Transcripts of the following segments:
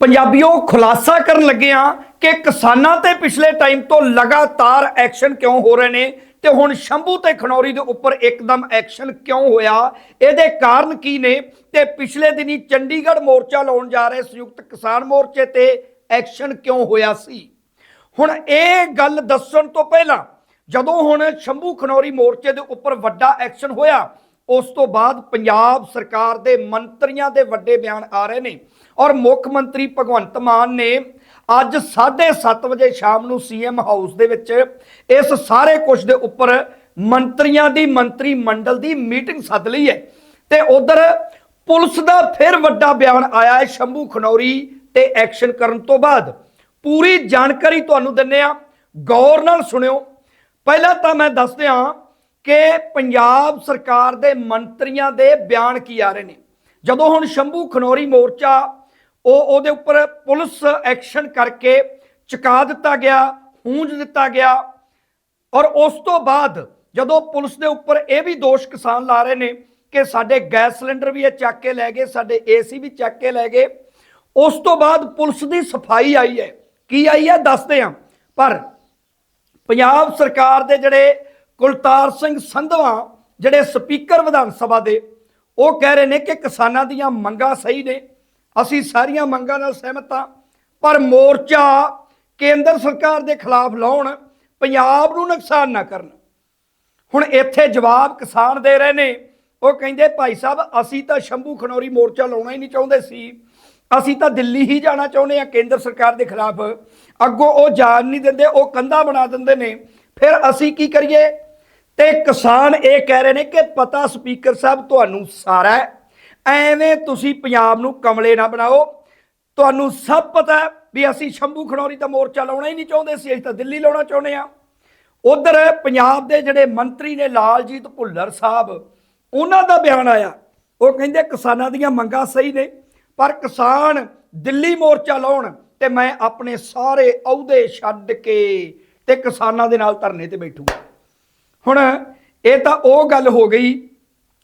ਪੰਜਾਬੀਓ ਖੁਲਾਸਾ ਕਰਨ ਲੱਗੇ ਆ ਕਿ ਕਿਸਾਨਾਂ ਤੇ ਪਿਛਲੇ ਟਾਈਮ ਤੋਂ ਲਗਾਤਾਰ ਐਕਸ਼ਨ ਕਿਉਂ ਹੋ ਰਹੇ ਨੇ ਤੇ ਹੁਣ ਸ਼ੰਭੂ ਤੇ ਖਨੌਰੀ ਦੇ ਉੱਪਰ ਇੱਕਦਮ ਐਕਸ਼ਨ ਕਿਉਂ ਹੋਇਆ? ਇਹਦੇ ਕਾਰਨ ਕੀ ਨੇ? ਤੇ ਪਿਛਲੇ ਦਿਨੀ ਚੰਡੀਗੜ੍ਹ ਮੋਰਚਾ ਲਾਉਣ ਜਾ ਰਹੇ ਸੰਯੁਕਤ ਕਿਸਾਨ ਮੋਰਚੇ ਤੇ ਐਕਸ਼ਨ ਕਿਉਂ ਹੋਇਆ ਸੀ? ਹੁਣ ਇਹ ਗੱਲ ਦੱਸਣ ਤੋਂ ਪਹਿਲਾਂ ਜਦੋਂ ਹੁਣ ਸ਼ੰਭੂ ਖਨੌਰੀ ਮੋਰਚੇ ਦੇ ਉੱਪਰ ਵੱਡਾ ਐਕਸ਼ਨ ਹੋਇਆ ਉਸ ਤੋਂ ਬਾਅਦ ਪੰਜਾਬ ਸਰਕਾਰ ਦੇ ਮੰਤਰੀਆਂ ਦੇ ਵੱਡੇ ਬਿਆਨ ਆ ਰਹੇ ਨੇ। ਔਰ ਮੁੱਖ ਮੰਤਰੀ ਭਗਵੰਤ ਮਾਨ ਨੇ ਅੱਜ 7:30 ਵਜੇ ਸ਼ਾਮ ਨੂੰ ਸੀਐਮ ਹਾਊਸ ਦੇ ਵਿੱਚ ਇਸ ਸਾਰੇ ਕੁਝ ਦੇ ਉੱਪਰ ਮੰਤਰੀਆਂ ਦੀ ਮੰਤਰੀ ਮੰਡਲ ਦੀ ਮੀਟਿੰਗ ਸੱਦ ਲਈ ਹੈ। ਤੇ ਉਧਰ ਪੁਲਿਸ ਦਾ ਫਿਰ ਵੱਡਾ ਬਿਆਨ ਆਇਆ ਹੈ ਸ਼ੰਭੂ ਖਨੌਰੀ ਤੇ ਐਕਸ਼ਨ ਕਰਨ ਤੋਂ ਬਾਅਦ। ਪੂਰੀ ਜਾਣਕਾਰੀ ਤੁਹਾਨੂੰ ਦਿੰਨੇ ਆ ਗੌਰ ਨਾਲ ਸੁਣਿਓ। ਪਹਿਲਾਂ ਤਾਂ ਮੈਂ ਦੱਸ ਦਿਆਂ ਕਿ ਪੰਜਾਬ ਸਰਕਾਰ ਦੇ ਮੰਤਰੀਆਂ ਦੇ ਬਿਆਨ ਕੀ ਆ ਰਹੇ ਨੇ? ਜਦੋਂ ਹੁਣ ਸ਼ੰਭੂ ਖਨੌਰੀ ਮੋਰਚਾ ਉਹ ਉਹਦੇ ਉੱਪਰ ਪੁਲਿਸ ਐਕਸ਼ਨ ਕਰਕੇ ਚੁਕਾ ਦਿੱਤਾ ਗਿਆ, ਹੂੰਜ ਦਿੱਤਾ ਗਿਆ ਔਰ ਉਸ ਤੋਂ ਬਾਅਦ ਜਦੋਂ ਪੁਲਿਸ ਦੇ ਉੱਪਰ ਇਹ ਵੀ ਦੋਸ਼ ਕਿਸਾਨ ਲਾ ਰਹੇ ਨੇ ਕਿ ਸਾਡੇ ਗੈਸ ਸਿਲੰਡਰ ਵੀ ਇਹ ਚੱਕ ਕੇ ਲੈ ਗਏ, ਸਾਡੇ ਏਸੀ ਵੀ ਚੱਕ ਕੇ ਲੈ ਗਏ, ਉਸ ਤੋਂ ਬਾਅਦ ਪੁਲਿਸ ਦੀ ਸਫ਼ਾਈ ਆਈ ਹੈ। ਕੀ ਆਈ ਹੈ? ਦੱਸਦੇ ਹਾਂ। ਪਰ ਪੰਜਾਬ ਸਰਕਾਰ ਦੇ ਜਿਹੜੇ ਕੁਲਤਾਰ ਸਿੰਘ ਸੰਧਵਾ ਜਿਹੜੇ ਸਪੀਕਰ ਵਿਧਾਨ ਸਭਾ ਦੇ, ਉਹ ਕਹਿ ਰਹੇ ਨੇ ਕਿ ਕਿਸਾਨਾਂ ਦੀਆਂ ਮੰਗਾਂ ਸਹੀ ਨੇ, ਅਸੀਂ ਸਾਰੀਆਂ ਮੰਗਾਂ ਨਾਲ ਸਹਿਮਤ ਹਾਂ, ਪਰ ਮੋਰਚਾ ਕੇਂਦਰ ਸਰਕਾਰ ਦੇ ਖਿਲਾਫ ਲਾਉਣ, ਪੰਜਾਬ ਨੂੰ ਨੁਕਸਾਨ ਨਾ ਕਰਨ। ਹੁਣ ਇੱਥੇ ਜਵਾਬ ਕਿਸਾਨ ਦੇ ਰਹੇ ਨੇ, ਉਹ ਕਹਿੰਦੇ, ਭਾਈ ਸਾਹਿਬ, ਅਸੀਂ ਤਾਂ ਸ਼ੰਭੂ ਖਨੌਰੀ ਮੋਰਚਾ ਲਾਉਣਾ ਹੀ ਨਹੀਂ ਚਾਹੁੰਦੇ ਸੀ। ਅਸੀਂ ਤਾਂ ਦਿੱਲੀ ਹੀ ਜਾਣਾ ਚਾਹੁੰਦੇ ਆ ਕੇਂਦਰ ਸਰਕਾਰ ਦੇ ਖਿਲਾਫ। ਅੱਗੋਂ ਉਹ ਜਾਣ ਨਹੀਂ ਦਿੰਦੇ, ਉਹ ਕੰਧਾ ਬਣਾ ਦਿੰਦੇ ਨੇ। ਫਿਰ ਅਸੀਂ ਕੀ ਕਰੀਏ? ਤੇ ਕਿਸਾਨ ਇਹ ਕਹਿ ਰਹੇ ਨੇ ਕਿ ਪਤਾ ਸਪੀਕਰ ਸਾਹਿਬ ਤੁਹਾਨੂੰ ਸਾਰਾ ਐਵੇਂ ਤੁਸੀਂ ਪੰਜਾਬ ਨੂੰ ਕਮਲੇ ਨਾ ਬਣਾਓ। ਤੁਹਾਨੂੰ ਸਭ ਪਤਾ ਵੀ ਅਸੀਂ ਸ਼ੰਭੂ ਖਨੌਰੀ ਦਾ ਮੋਰਚਾ ਲਾਉਣਾ ਹੀ ਨਹੀਂ ਚਾਹੁੰਦੇ ਸੀ ਅਸੀਂ ਤਾਂ ਦਿੱਲੀ ਲਾਉਣਾ ਚਾਹੁੰਦੇ ਆ ਉਧਰ ਪੰਜਾਬ ਦੇ ਜਿਹੜੇ ਮੰਤਰੀ ਨੇ ਲਾਲਜੀਤ ਭੁੱਲਰ ਸਾਹਿਬ, ਉਹਨਾਂ ਦਾ ਬਿਆਨ ਆਇਆ। ਉਹ ਕਹਿੰਦੇ ਕਿਸਾਨਾਂ ਦੀਆਂ ਮੰਗਾਂ ਸਹੀ ਨੇ, ਪਰ ਕਿਸਾਨ ਦਿੱਲੀ ਮੋਰਚਾ ਲਾਉਣ ਤੇ ਮੈਂ ਆਪਣੇ ਸਾਰੇ ਅਹੁਦੇ ਛੱਡ ਕੇ ਤੇ ਕਿਸਾਨਾਂ ਦੇ ਨਾਲ ਧਰਨੇ ਤੇ ਬੈਠੂਗਾ। ਹੁਣ ਇਹ ਤਾਂ ਉਹ ਗੱਲ ਹੋ ਗਈ,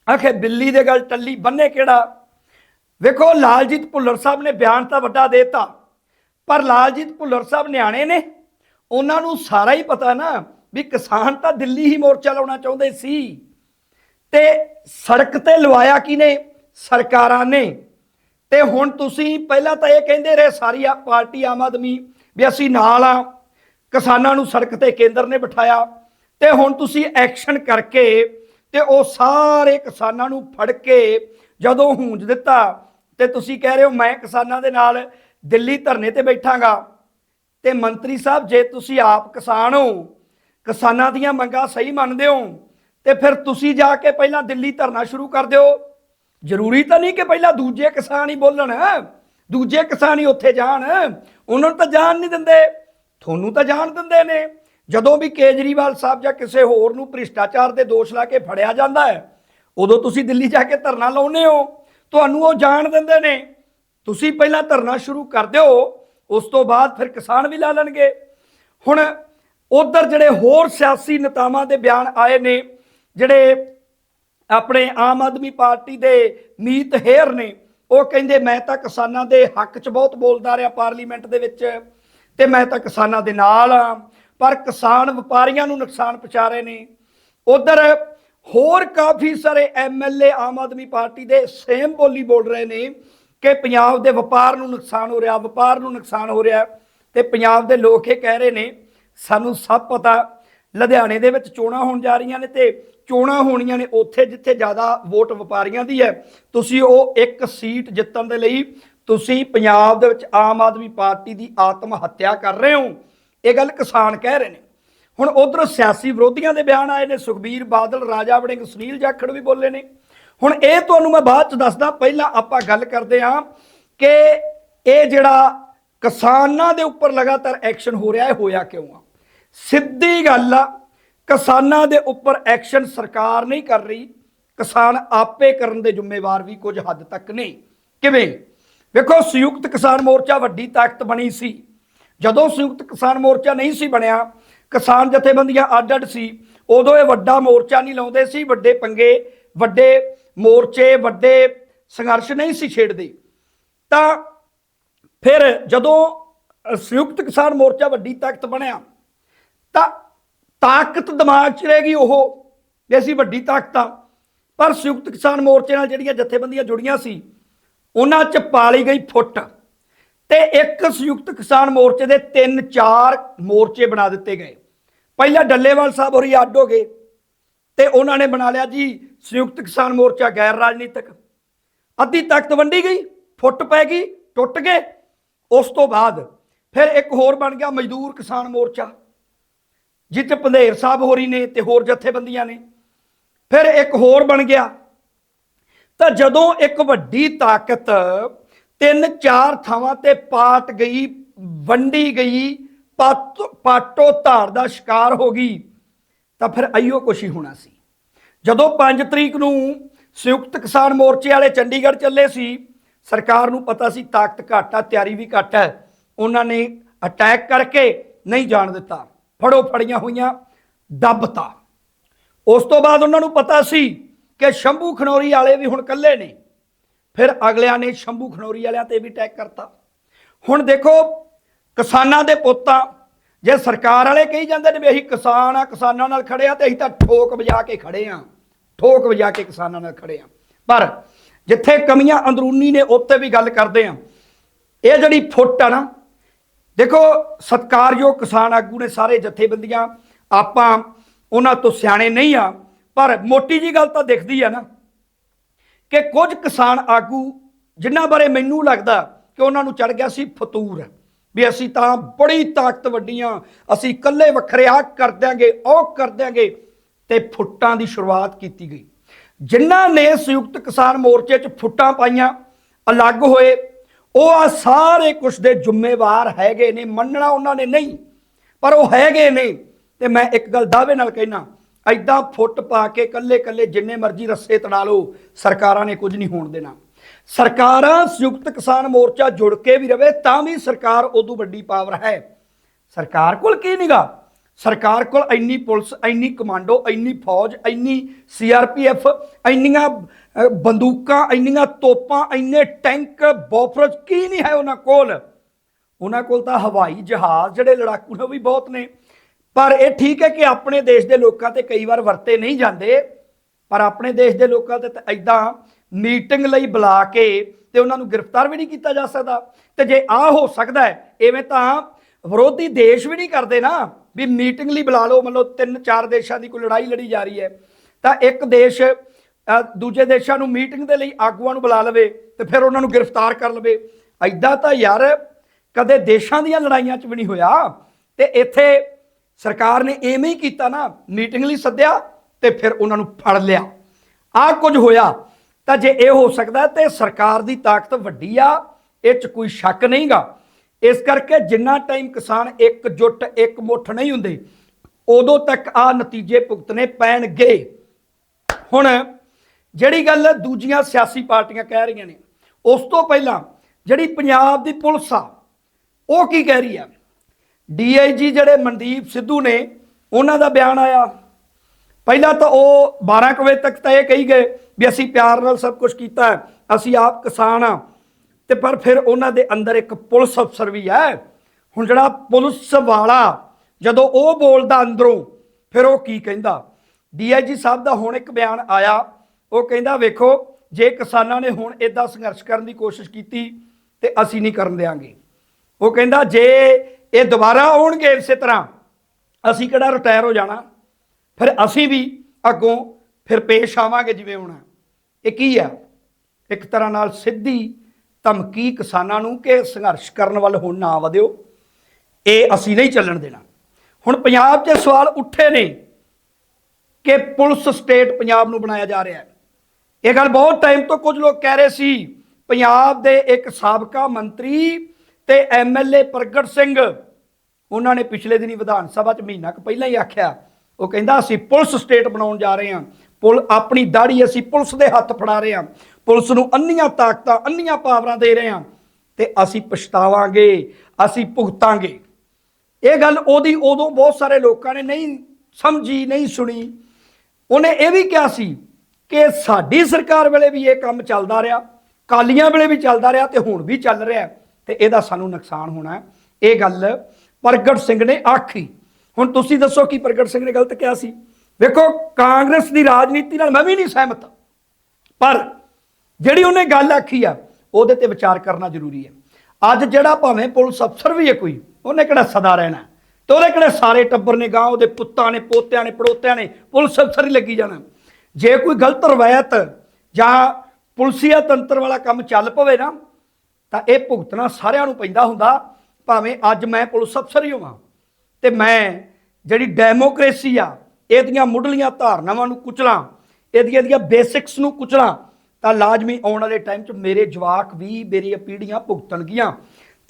ਆਖੇ ਬਿੱਲੀ ਦੇ ਗੱਲ ਟੱਲੀ ਬੰਨੇ ਕਿਹੜਾ? ਵੇਖੋ ਲਾਲਜੀਤ ਭੁੱਲਰ ਸਾਹਿਬ ਨੇ ਬਿਆਨ ਤਾਂ ਵੱਡਾ ਦੇਤਾ, ਪਰ ਲਾਲਜੀਤ ਭੁੱਲਰ ਸਾਹਿਬ ਨਿਆਣੇ ਨੇ, ਉਹਨਾਂ ਨੂੰ ਸਾਰਾ ਹੀ ਪਤਾ ਨਾ ਵੀ ਕਿਸਾਨ ਤਾਂ ਦਿੱਲੀ ਹੀ ਮੋਰਚਾ ਲਾਉਣਾ ਚਾਹੁੰਦੇ ਸੀ, ਤੇ ਸੜਕ ਤੇ ਲਵਾਇਆ ਕਿਨੇ ਸਰਕਾਰਾਂ ਨੇ। ਤੇ ਹੁਣ ਤੁਸੀਂ ਪਹਿਲਾਂ ਤਾਂ ਇਹ ਕਹਿੰਦੇ ਰਹੇ ਸਾਰੀ ਆ ਪਾਰਟੀ ਆਮ ਆਦਮੀ ਵੀ ਅਸੀਂ ਨਾਲ ਆ, ਕਿਸਾਨਾਂ ਨੂੰ ਸੜਕ ਤੇ ਕੇਂਦਰ ਨੇ ਬਿਠਾਇਆ। ਤੇ ਹੁਣ ਤੁਸੀਂ ਐਕਸ਼ਨ ਕਰਕੇ ਤੇ ਉਹ ਸਾਰੇ ਕਿਸਾਨਾਂ ਨੂੰ ਫੜ ਕੇ ਜਦੋਂ ਹੂੰਜ ਦਿੱਤਾ ਤੇ ਤੁਸੀਂ ਕਹਿ ਰਹੇ ਹੋ ਮੈਂ ਕਿਸਾਨਾਂ ਦੇ ਨਾਲ ਦਿੱਲੀ ਧਰਨੇ ਤੇ ਬੈਠਾਂਗਾ। ਤੇ ਮੰਤਰੀ ਸਾਹਿਬ, ਜੇ ਤੁਸੀਂ ਆਪ ਕਿਸਾਨ ਹੋ, ਕਿਸਾਨਾਂ ਦੀਆਂ ਮੰਗਾਂ ਸਹੀ ਮੰਨਦੇ ਹੋ, ਤੇ ਫਿਰ ਤੁਸੀਂ ਜਾ ਕੇ ਪਹਿਲਾਂ ਦਿੱਲੀ ਧਰਨਾ ਸ਼ੁਰੂ ਕਰ ਦਿਓ। ਜ਼ਰੂਰੀ ਤਾਂ ਨਹੀਂ ਕਿ ਪਹਿਲਾਂ ਦੂਜੇ ਕਿਸਾਨ ਹੀ ਬੋਲਣ ਦੂਜੇ ਕਿਸਾਨ ਹੀ ਉੱਥੇ ਜਾਣ ਉਹਨਾਂ ਨੂੰ ਤਾਂ ਜਾਣ ਨਹੀਂ ਦਿੰਦੇ। ਤੁਹਾਨੂੰ ਤਾਂ ਜਾਣ ਦਿੰਦੇ ਨੇ। ਜਦੋਂ ਵੀ ਕੇਜਰੀਵਾਲ ਸਾਹਿਬ ਜਾਂ ਕਿਸੇ ਹੋਰ ਨੂੰ ਭ੍ਰਿਸ਼ਟਾਚਾਰ ਦੇ ਦੋਸ਼ ਲਾ ਕੇ ਫੜਿਆ ਜਾਂਦਾ ਹੈ, ਉਦੋਂ ਤੁਸੀਂ ਦਿੱਲੀ ਜਾ ਕੇ ਧਰਨਾ ਲਾਉਨੇ ਹੋ। ਤੁਹਾਨੂੰ ਉਹ ਜਾਣ ਦਿੰਦੇ ਨੇ। ਤੁਸੀਂ ਪਹਿਲਾਂ ਧਰਨਾ ਸ਼ੁਰੂ ਕਰ ਦਿਓ, ਉਸ ਤੋਂ ਬਾਅਦ ਫਿਰ ਕਿਸਾਨ ਵੀ ਲਾ ਲੈਣਗੇ। ਹੁਣ ਉਧਰ ਜਿਹੜੇ ਹੋਰ ਸਿਆਸੀ ਨੇਤਾਵਾਂ ਦੇ ਬਿਆਨ ਆਏ ਨੇ, ਜਿਹੜੇ ਆਪਣੇ ਆਮ ਆਦਮੀ ਪਾਰਟੀ ਦੇ ਮੀਤ ਹੇਰ ਨੇ, ਉਹ ਕਹਿੰਦੇ, ਮੈਂ ਤਾਂ ਕਿਸਾਨਾਂ ਦੇ ਹੱਕ 'ਚ ਬਹੁਤ ਬੋਲਦਾ ਰਿਹਾ ਪਾਰਲੀਮੈਂਟ ਦੇ ਵਿੱਚ ਤੇ ਮੈਂ ਤਾਂ ਕਿਸਾਨਾਂ ਦੇ ਨਾਲ ਆ। ਪਰ ਕਿਸਾਨ ਵਪਾਰੀਆਂ ਨੂੰ ਨੁਕਸਾਨ ਪਹੁੰਚਾ ਰਹੇ ਨੇ। ਉਧਰ ਹੋਰ ਕਾਫੀ ਸਾਰੇ ਐਮਐਲਏ ਆਮ ਆਦਮੀ ਪਾਰਟੀ ਦੇ ਸੇਮ ਬੋਲੀ ਬੋਲ ਰਹੇ ਨੇ ਕਿ ਪੰਜਾਬ ਦੇ ਵਪਾਰ ਨੂੰ ਨੁਕਸਾਨ ਹੋ ਰਿਹਾ, ਵਪਾਰ ਨੂੰ ਨੁਕਸਾਨ ਹੋ ਰਿਹਾ ਤੇ ਪੰਜਾਬ ਦੇ ਲੋਕ ਇਹ ਕਹਿ ਰਹੇ ਨੇ, ਸਾਨੂੰ ਸਭ ਪਤਾ, ਲੁਧਿਆਣੇ ਦੇ ਵਿੱਚ ਚੋਣਾਂ ਹੋਣ ਜਾ ਰਹੀਆਂ ਨੇ ਤੇ ਚੋਣਾਂ ਹੋਣੀਆਂ ਨੇ ਉੱਥੇ ਜਿੱਥੇ ਜ਼ਿਆਦਾ ਵੋਟ ਵਪਾਰੀਆਂ ਦੀ ਹੈ। ਤੁਸੀਂ ਉਹ ਇੱਕ ਸੀਟ ਜਿੱਤਣ ਦੇ ਲਈ ਤੁਸੀਂ ਪੰਜਾਬ ਦੇ ਵਿੱਚ ਆਮ ਆਦਮੀ ਪਾਰਟੀ ਦੀ ਆਤਮ ਹੱਤਿਆ ਕਰ ਰਹੇ ਹੋ। ਇਹ ਗੱਲ ਕਿਸਾਨ ਕਹਿ ਰਹੇ ਨੇ। ਹੁਣ ਉਧਰ ਸਿਆਸੀ ਵਿਰੋਧੀਆਂ ਦੇ ਬਿਆਨ ਆਏ ਨੇ, ਸੁਖਬੀਰ ਬਾਦਲ, ਰਾਜਾ ਵੜਿੰਗ, ਸੁਨੀਲ ਜਾਖੜ ਵੀ ਬੋਲੇ ਨੇ। ਹੁਣ ਇਹ ਤੁਹਾਨੂੰ ਮੈਂ ਬਾਅਦ ਚ ਦੱਸਦਾ, ਪਹਿਲਾਂ ਆਪਾਂ ਗੱਲ ਕਰਦੇ ਹਾਂ ਕਿ ਇਹ ਜਿਹੜਾ ਕਿਸਾਨਾਂ ਦੇ ਉੱਪਰ ਲਗਾਤਾਰ ਐਕਸ਼ਨ ਹੋ ਰਿਹਾ ਹੈ ਹੋਇਆ ਕਿਉਂ ਆ? ਸਿੱਧੀ ਗੱਲ ਆ, ਕਿਸਾਨਾਂ ਦੇ ਉੱਪਰ ਐਕਸ਼ਨ ਸਰਕਾਰ ਨਹੀਂ ਕਰ ਰਹੀ। ਕਿਸਾਨ ਆਪੇ ਕਰਨ ਦੇ ਜ਼ਿੰਮੇਵਾਰ ਵੀ ਕੁਝ ਹੱਦ ਤੱਕ ਨਹੀਂ। ਕਿਵੇਂ? ਵੇਖੋ, ਸੰਯੁਕਤ ਕਿਸਾਨ ਮੋਰਚਾ ਵੱਡੀ ਤਾਕਤ ਬਣੀ ਸੀ। ਜਦੋਂ ਸੰਯੁਕਤ ਕਿਸਾਨ ਮੋਰਚਾ ਨਹੀਂ ਸੀ ਬਣਿਆ, ਕਿਸਾਨ ਜਥੇਬੰਦੀਆਂ ਅੱਡ-ਅੱਡ ਸੀ। ਉਦੋਂ ਇਹ ਵੱਡਾ ਮੋਰਚਾ ਨਹੀਂ ਲਾਉਂਦੇ ਸੀ, ਵੱਡੇ ਪੰਗੇ, ਵੱਡੇ ਮੋਰਚੇ, ਵੱਡੇ ਸੰਘਰਸ਼ ਨਹੀਂ ਸੀ ਛੇੜਦੇ। ਤਾਂ ਫਿਰ ਜਦੋਂ ਸੰਯੁਕਤ ਕਿਸਾਨ ਮੋਰਚਾ ਵੱਡੀ ਤਾਕਤ ਬਣਿਆ, ਤਾਂ ਤਾਕਤ ਦਿਮਾਗ 'ਚ ਰਹੇਗੀ ਉਹ ਵੀ ਅਸੀਂ ਵੱਡੀ ਤਾਕਤਾਂ ਪਰ ਸੰਯੁਕਤ ਕਿਸਾਨ ਮੋਰਚੇ ਨਾਲ ਜਿਹੜੀਆਂ ਜਥੇਬੰਦੀਆਂ ਜੁੜੀਆਂ ਸੀ, ਉਹਨਾਂ 'ਚ ਪਾਲੀ ਗਈ ਫੁੱਟ। ਤੇ ਇੱਕ ਸੰਯੁਕਤ ਕਿਸਾਨ ਮੋਰਚੇ ਦੇ ਤਿੰਨ ਚਾਰ ਮੋਰਚੇ ਬਣਾ ਦਿੱਤੇ ਗਏ। ਪਹਿਲਾਂ ਡੱਲੇਵਾਲ ਸਾਹਿਬ ਹੋਰੀ ਅੱਡ ਹੋ ਗਏ ਤੇ ਉਹਨਾਂ ਨੇ ਬਣਾ ਲਿਆ ਜੀ ਸੰਯੁਕਤ ਕਿਸਾਨ ਮੋਰਚਾ ਗੈਰ ਰਾਜਨੀਤਿਕ। ਅੱਧੀ ਤਾਕਤ ਵੰਡੀ ਗਈ, ਫੁੱਟ ਪੈ ਗਈ, ਟੁੱਟ ਗਏ। ਉਸ ਤੋਂ ਬਾਅਦ ਫਿਰ ਇੱਕ ਹੋਰ ਬਣ ਗਿਆ ਮਜ਼ਦੂਰ ਕਿਸਾਨ ਮੋਰਚਾ, ਜਿੱਥੇ ਪੰਧੇਰ ਸਾਹਿਬ ਹੋਰੀ ਨੇ ਤੇ ਹੋਰ ਜਥੇਬੰਦੀਆਂ ਨੇ। ਫਿਰ ਇੱਕ ਹੋਰ ਬਣ ਗਿਆ। ਤਾਂ ਜਦੋਂ ਇੱਕ ਵੱਡੀ ਤਾਕਤ ਤਿੰਨ ਚਾਰ ਥਾਵਾਂ ਤੇ ਪਾਟ ਗਈ, ਵੰਡੀ ਗਈ ਪਾਤ- ਪਾਟੋ ਧਾਰ ਦਾ ਸ਼ਿਕਾਰ ਹੋ ਗਈ। ਤਾਂ ਫਿਰ ਅਈਓ ਕੁਛ ਹੀ ਹੋਣਾ ਸੀ। ਜਦੋਂ 5 ਤਰੀਕ ਨੂੰ ਸੰਯੁਕਤ ਕਿਸਾਨ ਮੋਰਚੇ ਵਾਲੇ ਚੰਡੀਗੜ੍ਹ ਚੱਲੇ ਸੀ, ਸਰਕਾਰ ਨੂੰ ਪਤਾ ਸੀ ਤਾਕਤ ਘੱਟ ਆ, ਤਿਆਰੀ ਵੀ ਘੱਟ ਹੈ ਉਹਨਾਂ ਨੇ ਅਟੈਕ ਕਰਕੇ ਨਹੀਂ ਜਾਣ ਦਿੱਤਾ। ਫੜੋ ਫੜੀਆਂ ਹੋਈਆਂ, ਦੱਬਤਾ। ਉਸ ਤੋਂ ਬਾਅਦ ਉਹਨਾਂ ਨੂੰ ਪਤਾ ਸੀ ਕਿ ਸ਼ੰਭੂ ਖਨੌਰੀ ਵਾਲੇ ਵੀ ਹੁਣ ਇਕੱਲੇ ਨੇ। ਫਿਰ ਅਗਲਿਆਂ ਨੇ ਸ਼ੰਭੂ ਖਨੋਰੀ ਵਾਲਿਆਂ ਤੇ ਵੀ ਅਟੈਕ ਕਰਤਾ। ਹੁਣ ਦੇਖੋ, ਕਿਸਾਨਾਂ ਦੇ ਪੁੱਤਾਂ, ਜੇ ਸਰਕਾਰ ਵਾਲੇ ਕਹੀ ਜਾਂਦੇ ਨੇ ਵੀ ਅਸੀਂ ਕਿਸਾਨ ਆ, ਕਿਸਾਨਾਂ ਨਾਲ ਖੜੇ ਆ ਤੇ ਅਸੀਂ ਤਾਂ ਠੋਕ ਵਜਾ ਕੇ ਖੜੇ ਆ। ਠੋਕ ਵਜਾ ਕੇ ਕਿਸਾਨਾਂ ਨਾਲ ਖੜੇ ਆ। ਪਰ ਜਿੱਥੇ ਕਮੀਆਂ ਅੰਦਰੂਨੀ ਨੇ ਉੱਤੇ ਵੀ ਗੱਲ ਕਰਦੇ ਆ, ਇਹ ਜਿਹੜੀ ਫੁੱਟ ਆ ਨਾ, ਦੇਖੋ, ਸਤਕਾਰਯੋਗ ਕਿਸਾਨ ਆਗੂ ਨੇ ਸਾਰੇ ਜਥੇਬੰਦੀਆਂ, ਆਪਾਂ ਉਹਨਾਂ ਤੋਂ ਸਿਆਣੇ ਨਹੀਂ ਆ, ਪਰ ਮੋਟੀ ਜੀ ਗੱਲ ਤਾਂ ਦਿਖਦੀ ਆ ਨਾ। ਕਿ ਕੁਝ ਕਿਸਾਨ ਆਗੂ ਜਿਨ੍ਹਾਂ ਬਾਰੇ ਮੈਨੂੰ ਲੱਗਦਾ ਕਿ ਉਹਨਾਂ ਨੂੰ ਚੜ ਗਿਆ ਸੀ ਫਤੂਰ ਵੀ ਅਸੀਂ ਤਾਂ ਬੜੀ ਤਾਕਤ ਵੱਡੀਆਂ, ਅਸੀਂ ਇਕੱਲੇ ਵੱਖਰੇ ਆ ਕਰ ਦਿਆਂਗੇ, ਉਹ ਕਰ ਦਿਆਂਗੇ ਤੇ ਫੁੱਟਾਂ ਦੀ ਸ਼ੁਰੂਆਤ ਕੀਤੀ ਗਈ। ਜਿਨ੍ਹਾਂ ਨੇ ਸੰਯੁਕਤ ਕਿਸਾਨ ਮੋਰਚੇ 'ਚ ਫੁੱਟਾਂ ਪਾਈਆਂ, ਅਲੱਗ ਹੋਏ, ਉਹ ਆ ਸਾਰੇ ਕੁਛ ਦੇ ਜ਼ਿੰਮੇਵਾਰ ਹੈਗੇ ਨੇ, ਮੰਨਣਾ ਉਹਨਾਂ ਨੇ ਨਹੀਂ, ਪਰ ਉਹ ਹੈਗੇ ਨੇ। ਤੇ ਮੈਂ ਇੱਕ ਗੱਲ ਦਾਅਵੇ ਨਾਲ ਕਹਿਣਾ ਐਦਾਂ ਫੁੱਟ ਪਾ ਕੇ ਕੱਲੇ ਕੱਲੇ ਜਿੰਨੇ ਮਰਜ਼ੀ ਰੱਸੇ ਤੜਾ ਲਓ, ਸਰਕਾਰਾਂ ਨੇ ਕੁਝ ਨਹੀਂ ਹੋਣ ਦੇਣਾ। ਸਰਕਾਰਾਂ ਸੰਯੁਕਤ ਕਿਸਾਨ ਮੋਰਚਾ ਜੁੜ ਕੇ ਵੀ ਰਵੇ, ਤਾਂ ਵੀ ਸਰਕਾਰ ਉਦੋਂ ਵੱਡੀ ਪਾਵਰ ਹੈ। ਸਰਕਾਰ ਕੋਲ ਕੀ ਨਿਗਾ? ਸਰਕਾਰ ਕੋਲ ਇੰਨੀ ਪੁਲਿਸ, ਇੰਨੀ ਕਮਾਂਡੋ, ਇੰਨੀ ਫੌਜ, ਇੰਨੀ ਸੀਆਰਪੀਐਫ ਇੰਨੀਆਂ ਬੰਦੂਕਾਂ, ਇੰਨੀਆਂ ਤੋਪਾਂ, ਇੰਨੇ ਟੈਂਕ, ਬੋਫਰਜ, ਕੀ ਨਹੀਂ ਹੈ ਉਹਨਾਂ ਕੋਲ? ਉਹਨਾਂ ਕੋਲ ਤਾਂ ਹਵਾਈ ਜਹਾਜ਼ ਜਿਹੜੇ ਲੜਾਕੂ ਨੇ ਉਹ ਵੀ ਬਹੁਤ ਨੇ। ਪਰ ਇਹ ਠੀਕ ਹੈ ਕਿ ਆਪਣੇ ਦੇਸ਼ ਦੇ ਲੋਕਾਂ ਤੇ ਕਈ ਵਾਰ ਵਰਤੇ ਨਹੀਂ ਜਾਂਦੇ, ਪਰ ਆਪਣੇ ਦੇਸ਼ ਦੇ ਲੋਕਾਂ ਤੇ ਤਾਂ ਐਦਾਂ ਮੀਟਿੰਗ ਲਈ ਬੁਲਾ ਕੇ ਤੇ ਉਹਨਾਂ ਨੂੰ ਗ੍ਰਿਫਤਾਰ ਵੀ ਨਹੀਂ ਕੀਤਾ ਜਾ ਸਕਦਾ। ਤੇ ਜੇ ਆ ਹੋ ਸਕਦਾ ਹੈ ਐਵੇਂ ਤਾਂ ਵਿਰੋਧੀ ਦੇਸ਼ ਵੀ ਨਹੀਂ ਕਰਦੇ ਨਾ, ਵੀ ਮੀਟਿੰਗ ਲਈ ਬੁਲਾ ਲਓ ਮਤਲਬ ਤਿੰਨ ਚਾਰ ਦੇਸ਼ਾਂ ਦੀ ਕੋਈ ਲੜਾਈ ਲੜੀ ਜਾ ਰਹੀ ਹੈ, ਤਾਂ ਇੱਕ ਦੇਸ਼ ਦੂਜੇ ਦੇਸ਼ਾਂ ਨੂੰ ਮੀਟਿੰਗ ਦੇ ਲਈ ਆਗੂਆਂ ਨੂੰ ਬੁਲਾ ਲਵੇ ਤੇ ਫਿਰ ਉਹਨਾਂ ਨੂੰ ਗ੍ਰਿਫਤਾਰ ਕਰ ਲਵੇ। ਐਦਾਂ ਤਾਂ ਯਾਰ ਕਦੇ ਦੇਸ਼ਾਂ ਦੀਆਂ ਲੜਾਈਆਂ 'ਚ ਵੀ ਨਹੀਂ ਹੋਇਆ ਤੇ ਇੱਥੇ ਸਰਕਾਰ ਨੇ ਐਵੇਂ ਹੀ ਕੀਤਾ ਨਾ, ਮੀਟਿੰਗ ਲਈ ਸੱਦਿਆ ਤੇ ਫਿਰ ਉਹਨਾਂ ਨੂੰ ਫੜ ਲਿਆ। ਆ ਕੁਝ ਹੋਇਆ ਤਾਂ ਜੇ ਇਹ ਹੋ ਸਕਦਾ ਤੇ ਸਰਕਾਰ ਦੀ ਤਾਕਤ ਵੱਡੀ ਆ, ਇਹ 'ਚ ਕੋਈ ਸ਼ੱਕ ਨਹੀਂਗਾ। ਇਸ ਕਰਕੇ ਜਿੰਨਾ ਟਾਈਮ ਕਿਸਾਨ ਇੱਕ ਜੁੱਟ, ਇੱਕ ਮੁੱਠ ਨਹੀਂ ਹੁੰਦੇ, ਉਦੋਂ ਤੱਕ ਆ ਨਤੀਜੇ ਭੁਗਤਣੇ ਪੈਣਗੇ। ਹੁਣ ਜਿਹੜੀ ਗੱਲ ਦੂਜੀਆਂ ਸਿਆਸੀ ਪਾਰਟੀਆਂ ਕਹਿ ਰਹੀਆਂ ਨੇ, ਉਸ ਤੋਂ ਪਹਿਲਾਂ ਜਿਹੜੀ ਪੰਜਾਬ ਦੀ ਪੁਲਿਸ ਆ, ਉਹ ਕੀ ਕਹਿ ਰਹੀ ਆ? ਡੀਆਈਜੀ ਜਿਹੜੇ ਮਨਦੀਪ ਸਿੱਧੂ ਨੇ, ਉਹਨਾਂ ਦਾ ਬਿਆਨ ਆਇਆ। ਪਹਿਲਾਂ ਤਾਂ ਉਹ 12 ਕੁ ਵਜੇ ਤੱਕ ਤਾਂ ਇਹ ਕਹੀ ਗਏ ਵੀ ਅਸੀਂ ਪਿਆਰ ਨਾਲ ਸਭ ਕੁਝ ਕੀਤਾ, ਅਸੀਂ ਆਪ ਕਿਸਾਨ ਆ ਤੇ ਪਰ ਫਿਰ ਉਹਨਾਂ ਦੇ ਅੰਦਰ ਇੱਕ ਪੁਲਿਸ ਅਫਸਰ ਵੀ ਹੈ। ਹੁਣ ਜਿਹੜਾ ਪੁਲਿਸ ਵਾਲਾ, ਜਦੋਂ ਉਹ ਬੋਲਦਾ ਅੰਦਰੋਂ, ਫਿਰ ਉਹ ਕੀ ਕਹਿੰਦਾ? ਡੀਆਈਜੀ ਸਾਹਿਬ ਦਾ ਹੁਣ ਇੱਕ ਬਿਆਨ ਆਇਆ। ਉਹ ਕਹਿੰਦਾ, ਵੇਖੋ, ਜੇ ਕਿਸਾਨਾਂ ਨੇ ਹੁਣ ਇਦਾਂ ਸੰਘਰਸ਼ ਕਰਨ ਦੀ ਕੋਸ਼ਿਸ਼ ਕੀਤੀ, ਤੇ ਅਸੀਂ ਨਹੀਂ ਕਰਨ ਦੇਾਂਗੇ ਉਹ ਕਹਿੰਦਾ, ਜੇ ਇਹ ਦੁਬਾਰਾ ਆਉਣਗੇ ਇਸੇ ਤਰ੍ਹਾਂ। ਅਸੀਂ ਕਿਹੜਾ ਰਿਟਾਇਰ ਹੋ ਜਾਣਾ? ਫਿਰ ਅਸੀਂ ਵੀ ਅੱਗੋਂ ਫਿਰ ਪੇਸ਼ ਆਵਾਂਗੇ ਜਿਵੇਂ ਹੋਣਾ। ਇਹ ਕੀ ਆ? ਇੱਕ ਤਰ੍ਹਾਂ ਨਾਲ ਸਿੱਧੀ ਧਮਕੀ ਕਿਸਾਨਾਂ ਨੂੰ ਕਿ ਸੰਘਰਸ਼ ਕਰਨ ਵੱਲ ਹੁਣ ਨਾ ਵਧਿਓ। ਇਹ ਅਸੀਂ ਨਹੀਂ ਚੱਲਣ ਦੇਣਾ। ਹੁਣ ਪੰਜਾਬ 'ਚ ਸਵਾਲ ਉੱਠੇ ਨੇ ਕਿ ਪੁਲਿਸ ਸਟੇਟ ਪੰਜਾਬ ਨੂੰ ਬਣਾਇਆ ਜਾ ਰਿਹਾ ਹੈ। ਇਹ ਗੱਲ ਬਹੁਤ ਟਾਈਮ ਤੋਂ ਕੁਝ ਲੋਕ ਕਹਿ ਰਹੇ ਸੀ। ਪੰਜਾਬ ਦੇ ਇੱਕ ਸਾਬਕਾ ਮੰਤਰੀ ਤੇ ਐਮਐਲਏ ਪ੍ਰਗਟ ਸਿੰਘ, ਉਹਨਾਂ ਨੇ ਪਿਛਲੇ ਦਿਨੀ ਵਿਧਾਨ ਸਭਾ 'ਚ ਮਹੀਨਾ ਕੁ ਪਹਿਲਾਂ ਹੀ ਆਖਿਆ, ਉਹ ਕਹਿੰਦਾ, ਅਸੀਂ ਪੁਲਿਸ ਸਟੇਟ ਬਣਾਉਣ ਜਾ ਰਹੇ ਹਾਂ, ਪੁਲ ਆਪਣੀ ਦਾੜੀ ਅਸੀਂ ਪੁਲਿਸ ਦੇ ਹੱਥ ਫੜਾ ਰਹੇ ਹਾਂ, ਪੁਲਿਸ ਨੂੰ ਅੰਨੀਆਂ ਤਾਕਤਾਂ, ਅੰਨੀਆਂ ਪਾਵਰਾਂ ਦੇ ਰਹੇ ਹਾਂ, ਤੇ ਅਸੀਂ ਪਛਤਾਵਾਂਗੇ, ਅਸੀਂ ਭੁਗਤਾਂਗੇ। ਇਹ ਗੱਲ ਉਹਦੀ ਉਦੋਂ ਬਹੁਤ ਸਾਰੇ ਲੋਕਾਂ ਨੇ ਨਹੀਂ ਸਮਝੀ, ਨਹੀਂ ਸੁਣੀ। ਉਹਨੇ ਇਹ ਵੀ ਕਿਹਾ ਸੀ ਕਿ ਸਾਡੀ ਸਰਕਾਰ ਵੇਲੇ ਵੀ ਇਹ ਕੰਮ ਚੱਲਦਾ ਰਿਹਾ, ਕਾਲੀਆਂ ਵੇਲੇ ਵੀ ਚੱਲਦਾ ਰਿਹਾ ਤੇ ਹੁਣ ਵੀ ਚੱਲ ਰਿਹਾ। ਤੇ ਇਹਦਾ ਸਾਨੂੰ ਨੁਕਸਾਨ ਹੋਣਾ ਹੈ। ਇਹ ਗੱਲ ਪ੍ਰਗਟ ਸਿੰਘ ਨੇ ਆਖੀ। ਹੁਣ ਤੁਸੀਂ ਦੱਸੋ ਕੀ ਪ੍ਰਗਟ ਸਿੰਘ ਨੇ ਗਲਤ ਕਿਹਾ ਸੀ? ਵੇਖੋ, ਕਾਂਗਰਸ ਦੀ ਰਾਜਨੀਤੀ ਨਾਲ ਮੈਂ ਵੀ ਨਹੀਂ ਸਹਿਮਤ। ਪਰ ਜਿਹੜੀ ਉਹਨੇ ਗੱਲ ਆਖੀ ਆ, ਉਹਦੇ ਤੇ ਵਿਚਾਰ ਕਰਨਾ ਜ਼ਰੂਰੀ ਹੈ। ਅੱਜ ਜਿਹੜਾ ਭਾਵੇਂ ਪੁਲਿਸ ਅਫਸਰ ਵੀ ਹੈ ਕੋਈ, ਉਹਨੇ ਕਿਹੜਾ ਸਦਾ ਰਹਿਣਾ ਤੇ ਉਹਦੇ ਕਿਹੜੇ ਸਾਰੇ ਟੱਬਰ ਨੇ ਗਾਂ ਉਹਦੇ ਪੁੱਤਾਂ ਨੇ, ਪੋਤਿਆਂ ਨੇ, ਪੜੋਤਿਆਂ ਨੇ, ਪੁਲਿਸ ਅਫਸਰ ਹੀ ਲੱਗੀ ਜਾਣਾ। ਜੇ ਕੋਈ ਗਲਤ ਰਵਾਇਤ ਜਾਂ ਪੁਲਸੀਆ ਤੰਤਰ ਵਾਲਾ ਕੰਮ ਚੱਲ ਪਵੇ ਨਾ ਤਾਂ ਇਹ ਭੁਗਤਣਾ ਸਾਰਿਆਂ ਨੂੰ ਪੈਂਦਾ ਹੁੰਦਾ, ਭਾਵੇਂ ਅੱਜ ਮੈਂ ਪੁਲਿਸ ਅਫਸਰ ਹੀ ਹੋਵਾਂ ਤੇ ਮੈਂ ਜਿਹੜੀ ਡੈਮੋਕ੍ਰੇਸੀ ਆ, ਇਹਦੀਆਂ ਮੁੱਢਲੀਆਂ ਧਾਰਨਾਵਾਂ ਨੂੰ ਕੁਚਲਾਂ, ਇਹਦੀਆਂ ਇਹਦੀਆਂ ਬੇਸਿਕਸ ਨੂੰ ਕੁਚਲਾਂ, ਤਾਂ ਲਾਜ਼ਮੀ ਆਉਣ ਵਾਲੇ ਟਾਈਮ 'ਚ ਮੇਰੇ ਜਵਾਕ ਵੀ ਮੇਰੀਆਂ ਪੀੜ੍ਹੀਆਂ ਭੁਗਤਣਗੀਆਂ।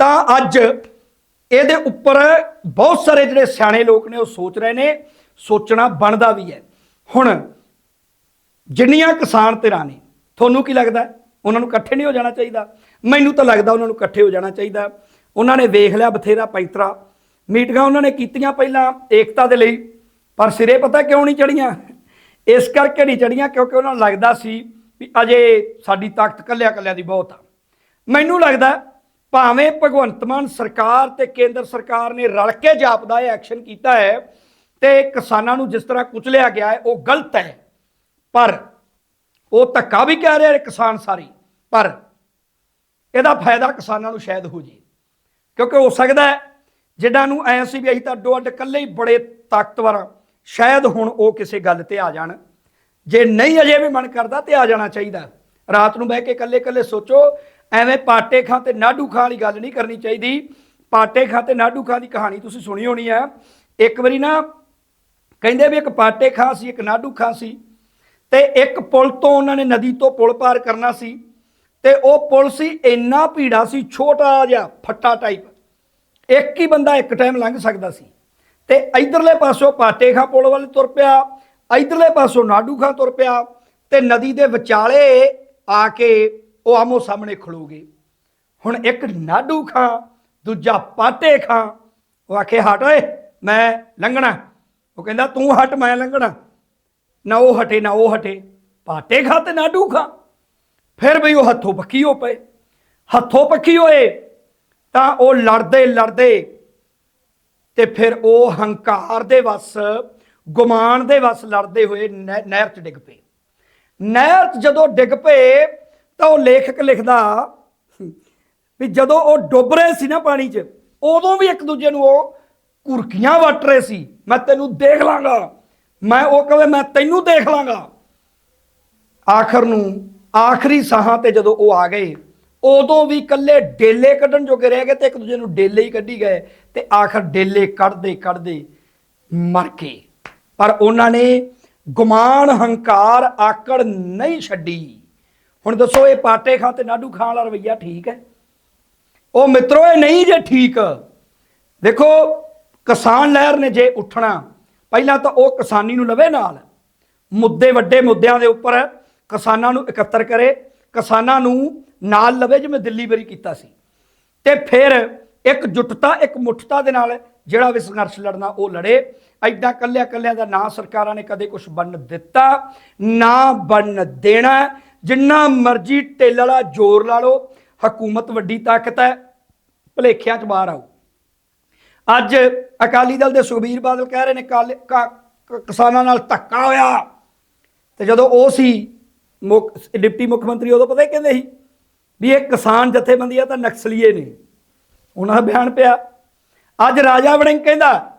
ਤਾਂ ਅੱਜ ਇਹਦੇ ਉੱਪਰ ਬਹੁਤ ਸਾਰੇ ਜਿਹੜੇ ਸਿਆਣੇ ਲੋਕ ਨੇ ਉਹ ਸੋਚ ਰਹੇ ਨੇ, ਸੋਚਣਾ ਬਣਦਾ ਵੀ ਹੈ। ਹੁਣ ਜਿੰਨੀਆਂ ਕਿਸਾਨ ਧਿਰਾਂ ਨੇ, ਤੁਹਾਨੂੰ ਕੀ ਲੱਗਦਾ? ਉਹਨਾਂ ਨੂੰ ਇਕੱਠੇ ਨਹੀਂ ਹੋ ਜਾਣਾ ਚਾਹੀਦਾ। ਮੈਨੂੰ ਤਾਂ ਲੱਗਦਾ ਉਹਨਾਂ ਨੂੰ ਇਕੱਠੇ ਹੋ ਜਾਣਾ ਚਾਹੀਦਾ। ਉਹਨਾਂ ਨੇ ਵੇਖ ਲਿਆ ਬਥੇਰਾ ਪੈਂਤਰਾ ਮੀਟਿੰਗਾਂ ਉਹਨਾਂ ਨੇ ਕੀਤੀਆਂ ਪਹਿਲਾਂ ਏਕਤਾ ਦੇ ਲਈ, ਪਰ ਸਿਰੇ ਪਤਾ ਕਿਉਂ ਨਹੀਂ ਚੜੀਆਂ ਇਸ ਕਰਕੇ ਨਹੀਂ ਚੜੀਆਂ ਕਿਉਂਕਿ ਉਹਨਾਂ ਨੂੰ ਲੱਗਦਾ ਸੀ ਵੀ ਅਜੇ ਸਾਡੀ ਤਾਕਤ ਕੱਲਿਆ ਕੱਲਿਆਂ ਦੀ ਬਹੁਤ ਆ। ਮੈਨੂੰ ਲੱਗਦਾ ਭਾਵੇਂ ਭਗਵੰਤ ਮਾਨ ਸਰਕਾਰ ਤੇ ਕੇਂਦਰ ਸਰਕਾਰ ਨੇ ਰਲ ਕੇ ਜਾਪਦਾ ਇਹ ਐਕਸ਼ਨ ਕੀਤਾ ਹੈ, ਤੇ ਕਿਸਾਨਾਂ ਨੂੰ ਜਿਸ ਤਰ੍ਹਾਂ ਕੁਚਲਿਆ ਗਿਆ ਹੈ, ਉਹ ਗਲਤ ਹੈ। ਪਰ ਉਹ ਧੱਕਾ ਵੀ ਕਹਿ ਰਿਹਾ ਕਿਸਾਨ ਸਾਰੇ ਪਰ ਇਹਦਾ ਫਾਇਦਾ ਕਿਸਾਨਾਂ ਨੂੰ ਸ਼ਾਇਦ ਹੋ ਜੇ। ਕਿਉਂਕਿ ਹੋ ਸਕਦਾ ਹੈ ਜਿੱਦਾਂ ਨੂੰ ਐ ਸੀ ਵੀ ਅਸੀਂ ਤਾਂ ਅੱਡੋ ਅੱਡ ਇਕੱਲੇ ਹੀ ਬੜੇ ਤਾਕਤਵਰ ਹਾਂ, ਸ਼ਾਇਦ ਹੁਣ ਉਹ ਕਿਸੇ ਗੱਲ ਤੇ ਆ ਜਾਣ। ਜੇ ਨਹੀਂ ਅਜੇ ਵੀ ਮਨ ਕਰਦਾ ਤੇ ਆ ਜਾਣਾ ਚਾਹੀਦਾ। ਰਾਤ ਨੂੰ ਬਹਿ ਕੇ ਇਕੱਲੇ ਇਕੱਲੇ ਸੋਚੋ ਐਵੇਂ ਪਾਟੇ ਖਾਂ ਤੇ ਨਾਡੂ ਖਾਂ ਵਾਲੀ ਗੱਲ ਨਹੀਂ ਕਰਨੀ ਚਾਹੀਦੀ। ਪਾਟੇ ਖਾਂ ਤੇ ਨਾਡੂ ਖਾਂ ਦੀ ਕਹਾਣੀ ਤੁਸੀਂ ਸੁਣੀ ਹੋਣੀ ਹੈ ਇੱਕ ਵਾਰੀ ਨਾ ਕਹਿੰਦੇ ਵੀ ਇੱਕ ਪਾਟੇ ਖਾਂ ਸੀ ਇੱਕ ਨਾਡੂ ਖਾਂ ਸੀ। ਤੇ ਇੱਕ ਪੁਲ ਤੋਂ ਉਹਨਾਂ ਨੇ ਨਦੀ ਤੋਂ ਪੁਲ ਪਾਰ ਕਰਨਾ ਸੀ ਤੇ ਉਹ ਪੁਲ ਸੀ, ਇੰਨਾ ਭੀੜਾ ਸੀ, ਛੋਟਾ ਜਿਹਾ ਫੱਟਾ ਟਾਈਪ ਇੱਕ ਹੀ ਬੰਦਾ ਇੱਕ ਟਾਈਮ ਲੰਘ ਸਕਦਾ ਸੀ। ਤੇ ਇਧਰਲੇ ਪਾਸੋਂ ਪਾਟੇ ਖਾਂ ਪੁਲ ਵੱਲ ਤੁਰ ਪਿਆ, ਇਧਰਲੇ ਪਾਸੋਂ ਨਾਡੂ ਖਾਂ ਤੁਰ ਪਿਆ ਤੇ ਨਦੀ ਦੇ ਵਿਚਾਲੇ ਆ ਕੇ ਉਹ ਆਮੋ ਸਾਹਮਣੇ ਖੜੋ ਗਏ। ਹੁਣ ਇੱਕ ਨਾਡੂ ਖਾਂ ਦੂਜਾ ਪਾਟੇ ਖਾਂ ਉਹ ਆਖੇ, ਹਟ ਓਏ, ਮੈਂ ਲੰਘਣਾ। ਉਹ ਕਹਿੰਦਾ, ਤੂੰ ਹਟ, ਮੈਂ ਲੰਘਣਾ। ਨਾ ਉਹ ਹਟੇ, ਨਾ ਉਹ ਹਟੇ। ਪਾਟੇ ਖਾ ਤੇ ਨਾਡੂ ਖਾ ਫਿਰ ਵੀ ਉਹ ਹੱਥੋਂ ਪੱਕੀ ਹੋ ਪਏ। ਹੱਥੋਂ ਪੱਕੀ ਹੋਏ, ਤਾਂ ਉਹ ਲੜਦੇ ਲੜਦੇ, ਤੇ ਫਿਰ ਉਹ ਹੰਕਾਰ ਦੇ ਵਸ, ਗੁਮਾਨ ਦੇ ਵਸ ਲੜਦੇ ਹੋਏ ਨਹਿ- ਨਹਿਰ 'ਚ ਡਿੱਗ ਪਏ। ਨਹਿਰ 'ਚ ਜਦੋਂ ਡਿੱਗ ਪਏ, ਤਾਂ ਉਹ ਲੇਖਕ ਲਿਖਦਾ, ਵੀ ਜਦੋਂ ਉਹ ਡੁੱਬ ਰਹੇ ਸੀ ਨਾ ਪਾਣੀ 'ਚ, ਉਦੋਂ ਵੀ ਇੱਕ ਦੂਜੇ ਨੂੰ ਉਹ ਕੁਰਕੀਆਂ ਵੱਟ ਰਹੇ ਸੀ। ਮੈਂ ਤੈਨੂੰ ਦੇਖ ਲਾਂਗਾ। ਮੈਂ ਉਹ ਕਹੇ ਮੈਂ ਤੈਨੂੰ ਦੇਖ ਲਾਂਗਾ। ਆਖਰ ਨੂੰ, ਆਖਰੀ ਸਾਹਾਂ ਤੇ ਜਦੋਂ ਉਹ ਆ ਗਏ, ਉਦੋਂ ਵੀ ਇਕੱਲੇ ਡੇਲੇ ਕੱਢਣ ਜੋਗੇ ਰਹਿ ਗਏ ਤੇ ਇੱਕ ਦੂਜੇ ਨੂੰ ਡੇਲੇ ਹੀ ਕੱਢੀ ਗਏ ਤੇ ਆਖਰ ਡੇਲੇ ਕੱਢਦੇ ਕੱਢਦੇ ਮਰ ਗਏ। ਪਰ ਉਹਨਾਂ ਨੇ ਗੁਮਾਨ, ਹੰਕਾਰ, ਆਕੜ ਨਹੀਂ ਛੱਡੀ। ਹੁਣ ਦੱਸੋ, ਇਹ ਪਾਟੇ ਖਾਂ ਤੇ ਨਾਡੂ ਖਾਂ ਵਾਲਾ ਰਵਈਆ ਠੀਕ ਹੈ? ਉਹ ਮਿੱਤਰੋ, ਇਹ ਨਹੀਂ ਜੇ ਠੀਕ। ਦੇਖੋ, ਕਿਸਾਨ ਲਹਿਰ ਨੇ ਜੇ ਉੱਠਣਾ ਪਹਿਲਾਂ ਤਾਂ ਉਹ ਕਿਸਾਨੀ ਨੂੰ ਲਵੇ ਨਾਲ। ਮੁੱਦੇ ਵੱਡੇ ਮੁੱਦਿਆਂ ਦੇ ਉੱਪਰ ਕਿਸਾਨਾਂ ਨੂੰ ਇਕੱਤਰ ਕਰੇ, ਕਿਸਾਨਾਂ ਨੂੰ ਨਾਲ ਲਵੇ, ਜਿਵੇਂ ਦਿੱਲੀ ਵਾਰੀ ਕੀਤਾ ਸੀ। ਤੇ ਫਿਰ ਇੱਕ ਜੁਟਤਾ, ਇੱਕ ਮੁੱਠਤਾ ਦੇ ਨਾਲ ਜਿਹੜਾ ਵੀ ਸੰਘਰਸ਼ ਲੜਨਾ ਉਹ ਲੜੇ। ਐਦਾਂ ਕੱਲਿਆਂ ਕੱਲਿਆਂ ਦਾ ਨਾਂ ਸਰਕਾਰਾਂ ਨੇ ਕਦੇ ਕੁਝ ਬਣ ਦਿੱਤਾ, ਨਾ ਬਣ ਦੇਣਾ। ਜਿੰਨਾ ਮਰਜ਼ੀ ਟੇਲ ਵਾਲਾ ਜ਼ੋਰ ਲਾ ਲਓ, ਹਕੂਮਤ ਵੱਡੀ ਤਾਕਤ ਹੈ, ਭਲੇਖਿਆਂ ਚ ਬਾਹਰ ਆਓ। ਅੱਜ ਅਕਾਲੀ ਦਲ ਦੇ ਸੁਖਬੀਰ ਬਾਦਲ ਕਹਿ ਰਹੇ ਨੇ ਕਾਲੇ- ਕ- ਕਿਸਾਨਾਂ ਨਾਲ ਧੱਕਾ ਹੋਇਆ। ਤੇ ਜਦੋਂ ਉਹ ਸੀ ਮੁੱਖ ਡਿਪਟੀ ਮੁੱਖ ਮੰਤਰੀ, ਉਦੋਂ ਪਤਾ ਹੀ ਕਹਿੰਦੇ ਸੀ? ਵੀ ਇਹ ਕਿਸਾਨ ਜਥੇਬੰਦੀਆਂ ਤਾਂ ਨਕਸਲੀਏ ਨੇ। ਉਹਨਾਂ ਦਾ ਬਿਆਨ ਪਿਆ। ਅੱਜ ਰਾਜਾ ਵੜਿੰਗ ਕਹਿੰਦਾ,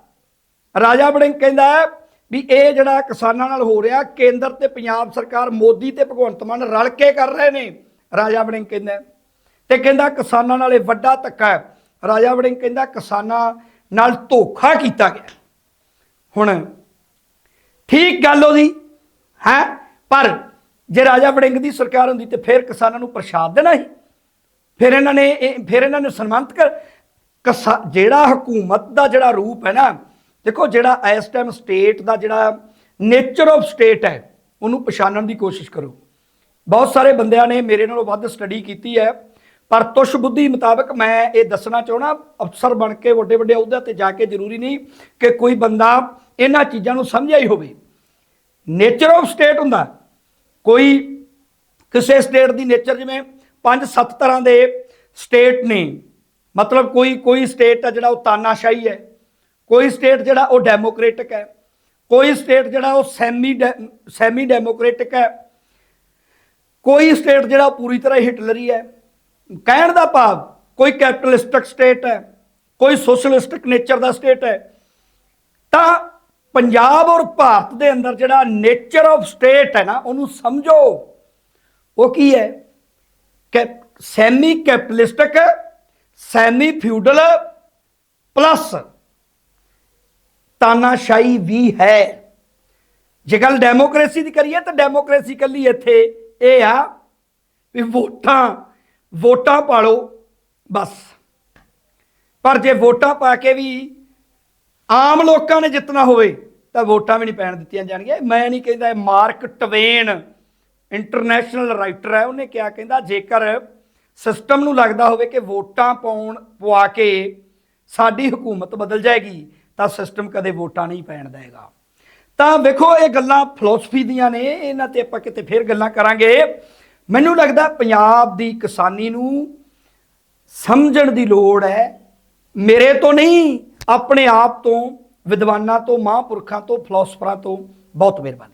ਰਾਜਾ ਵੜਿੰਗ ਕਹਿੰਦਾ ਵੀ ਇਹ ਜਿਹੜਾ ਕਿਸਾਨਾਂ ਨਾਲ ਹੋ ਰਿਹਾ, ਕੇਂਦਰ ਤੇ ਪੰਜਾਬ ਸਰਕਾਰ ਮੋਦੀ ਤੇ ਭਗਵੰਤ ਮਾਨ ਰਲ ਕੇ ਕਰ ਰਹੇ ਨੇ, ਰਾਜਾ ਵੜਿੰਗ ਕਹਿੰਦਾ। ਤੇ ਕਹਿੰਦਾ ਕਿਸਾਨਾਂ ਨਾਲ ਇਹ ਵੱਡਾ ਧੱਕਾ ਹੈ। ਰਾਜਾ ਵੜਿੰਗ ਕਹਿੰਦਾ ਕਿਸਾਨਾਂ ਨਾਲ ਧੋਖਾ ਕੀਤਾ ਗਿਆ। ਹੁਣ ਠੀਕ ਗੱਲ ਉਹਦੀ, ਹੈ? ਪਰ ਜੇ ਰਾਜਾ ਵੜਿੰਗ ਦੀ ਸਰਕਾਰ ਹੁੰਦੀ ਤੇ ਫਿਰ ਕਿਸਾਨਾਂ ਨੂੰ ਪ੍ਰਸ਼ਾਦ ਦੇਣਾ ਸੀ। ਫਿਰ ਇਹਨਾਂ ਨੇ ਇਹ- ਫਿਰ ਇਹਨਾਂ ਨੂੰ ਸਨਮਾਨਿਤ ਕਰ, ਕਿਸਾ- ਜਿਹੜਾ ਹਕੂਮਤ ਦਾ ਜਿਹੜਾ ਰੂਪ ਹੈ ਨਾ, ਦੇਖੋ ਜਿਹੜਾ ਇਸ ਟਾਈਮ ਸਟੇਟ ਦਾ ਜਿਹੜਾ ਨੇਚਰ ਆਫ ਸਟੇਟ ਹੈ, ਉਹਨੂੰ ਪਛਾਣਨ ਦੀ ਕੋਸ਼ਿਸ਼ ਕਰੋ। ਬਹੁਤ ਸਾਰੇ ਬੰਦਿਆਂ ਨੇ ਮੇਰੇ ਨਾਲੋਂ ਵੱਧ ਸਟੱਡੀ ਕੀਤੀ ਹੈ। ਪਰ ਤੁਸ਼ ਬੁੱਧੀ ਮੁਤਾਬਕ ਮੈਂ ਇਹ ਦੱਸਣਾ ਚਾਹਣਾ ਅਫਸਰ ਬਣ ਕੇ ਵੱਡੇ ਵੱਡੇ ਅਹੁਦਿਆਂ ਤੇ ਜਾ ਕੇ ਜ਼ਰੂਰੀ ਨਹੀਂ ਕਿ ਕੋਈ ਬੰਦਾ ਇਹਨਾਂ ਚੀਜ਼ਾਂ ਨੂੰ ਸਮਝਿਆ ਹੀ ਹੋਵੇ। ਨੇਚਰ ਆਫ ਸਟੇਟ ਹੁੰਦਾ। ਕੋਈ ਕਿਸੇ ਸਟੇਟ ਦੀ ਨੇਚਰ ਜਿਵੇਂ ਪੰਜ ਸੱਤ ਤਰ੍ਹਾਂ ਦੇ ਸਟੇਟ ਨੇ। ਮਤਲਬ ਕੋਈ ਕੋਈ ਸਟੇਟ ਹੈ ਜਿਹੜਾ ਉਹ ਤਾਨਾਸ਼ਾਹੀ ਹੈ। ਕੋਈ ਸਟੇਟ ਜਿਹੜਾ ਉਹ ਡੈਮੋਕ੍ਰੇਟਿਕ ਹੈ। ਕੋਈ ਸਟੇਟ ਜਿਹੜਾ ਉਹ ਸੈਮੀ ਸੈਮੀ ਡੈਮੋਕ੍ਰੇਟਿਕ ਹੈ। ਕੋਈ ਸਟੇਟ ਜਿਹੜਾ ਉਹ ਪੂਰੀ ਤਰ੍ਹਾਂ ਹਿਟਲਰੀ ਹੈ। ਕਹਿਣ ਦਾ ਭਾਵ ਕੋਈ ਕੈਪੀਟਲਿਸਟਿਕ ਸਟੇਟ ਹੈ, ਕੋਈ ਸੋਸ਼ਲਿਸਟਿਕ ਨੇਚਰ ਦਾ ਸਟੇਟ ਹੈ, ਤਾਂ ਪੰਜਾਬ ਔਰ ਭਾਰਤ ਦੇ ਅੰਦਰ ਜਿਹੜਾ ਨੇਚਰ ਆਫ ਸਟੇਟ ਹੈ ਨਾ, ਉਹਨੂੰ ਸਮਝੋ। ਉਹ ਕੀ ਹੈ? ਕਿ semi capitalistic semi feudal plus ਤਾਨਾਸ਼ਾਹੀ ਵੀ ਹੈ। ਜੇ ਗੱਲ ਡੈਮੋਕ੍ਰੇਸੀ ਦੀ ਕਰੀਏ ਤਾਂ ਡੈਮੋਕ੍ਰੇਸੀ ਕੱਲੀ ਇੱਥੇ ਇਹ ਆ ਵੀ ਵੋਟਾਂ ਵੋਟਾਂ ਪਾ ਲਓ ਬਸ। ਪਰ ਜੇ ਵੋਟਾਂ ਪਾ ਕੇ ਵੀ ਆਮ ਲੋਕਾਂ ਨੇ ਜਿੱਤਣਾ ਹੋਵੇ, ਤਾਂ ਵੋਟਾਂ ਵੀ ਨਹੀਂ ਪੈਣ ਦਿੱਤੀਆਂ ਜਾਣਗੀਆਂ। ਮੈਂ ਨਹੀਂ ਕਹਿੰਦਾ ਇਹ ਮਾਰਕ ਟਵੇਨ ਇੰਟਰਨੈਸ਼ਨਲ ਰਾਈਟਰ ਹੈ, ਉਹਨੇ ਕਿਹਾ ਕਹਿੰਦਾ, ਜੇਕਰ ਸਿਸਟਮ ਨੂੰ ਲੱਗਦਾ ਹੋਵੇ ਕਿ ਵੋਟਾਂ ਪਾਉਣ, ਪਵਾ ਕੇ ਸਾਡੀ ਹਕੂਮਤ ਬਦਲ ਜਾਏਗੀ, ਤਾਂ ਸਿਸਟਮ ਕਦੇ ਵੋਟਾਂ ਨਹੀਂ ਪੈਣ ਦੇਗਾ। ਤਾਂ ਵੇਖੋ, ਇਹ ਗੱਲਾਂ ਫਿਲਾਸਫੀ ਦੀਆਂ ਨੇ, ਇਹਨਾਂ ਤੇ ਆਪਾਂ ਕਿਤੇ ਫੇਰ ਗੱਲਾਂ ਕਰਾਂਗੇ। ਮੈਨੂੰ ਲੱਗਦਾ ਪੰਜਾਬ ਦੀ ਕਿਸਾਨੀ ਨੂੰ ਸਮਝਣ ਦੀ ਲੋੜ ਹੈ। ਮੇਰੇ ਤੋਂ ਨਹੀਂ, ਆਪਣੇ ਆਪ ਤੋਂ, ਵਿਦਵਾਨਾਂ ਤੋਂ, ਮਹਾਂਪੁਰਖਾਂ ਤੋਂ ਫਿਲਾਸਫਰਾਂ ਤੋਂ ਬਹੁਤ ਮਿਹਰਬਾਨੀ।